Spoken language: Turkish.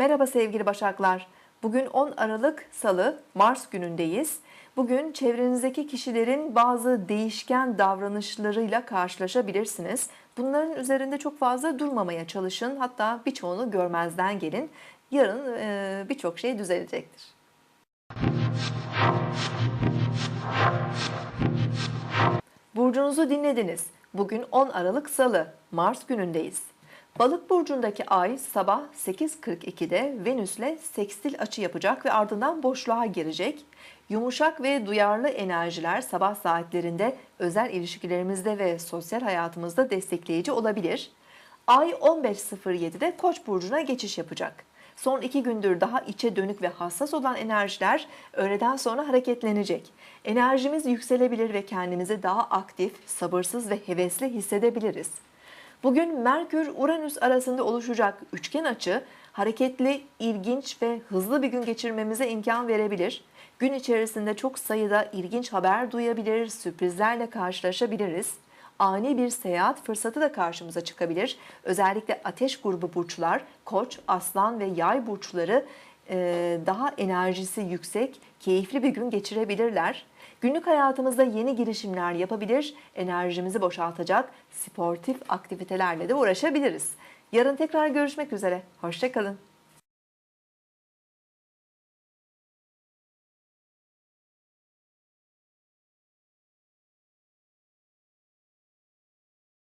Merhaba sevgili Başaklar. Bugün 10 Aralık Salı, Mars günündeyiz. Bugün çevrenizdeki kişilerin bazı değişken davranışlarıyla karşılaşabilirsiniz. Bunların üzerinde çok fazla durmamaya çalışın. Hatta birçoğunu görmezden gelin. Yarın e, birçok şey düzelecektir. Burcunuzu dinlediniz. Bugün 10 Aralık Salı, Mars günündeyiz. Balık burcundaki ay sabah 8.42'de Venüs'le sekstil açı yapacak ve ardından boşluğa girecek. Yumuşak ve duyarlı enerjiler sabah saatlerinde özel ilişkilerimizde ve sosyal hayatımızda destekleyici olabilir. Ay 15.07'de Koç burcuna geçiş yapacak. Son iki gündür daha içe dönük ve hassas olan enerjiler öğleden sonra hareketlenecek. Enerjimiz yükselebilir ve kendimizi daha aktif, sabırsız ve hevesli hissedebiliriz. Bugün Merkür-Uranüs arasında oluşacak üçgen açı hareketli, ilginç ve hızlı bir gün geçirmemize imkan verebilir. Gün içerisinde çok sayıda ilginç haber duyabilir, sürprizlerle karşılaşabiliriz. Ani bir seyahat fırsatı da karşımıza çıkabilir. Özellikle ateş grubu burçlar, koç, aslan ve yay burçları daha enerjisi yüksek, keyifli bir gün geçirebilirler. Günlük hayatımızda yeni girişimler yapabilir, enerjimizi boşaltacak sportif aktivitelerle de uğraşabiliriz. Yarın tekrar görüşmek üzere. Hoşçakalın.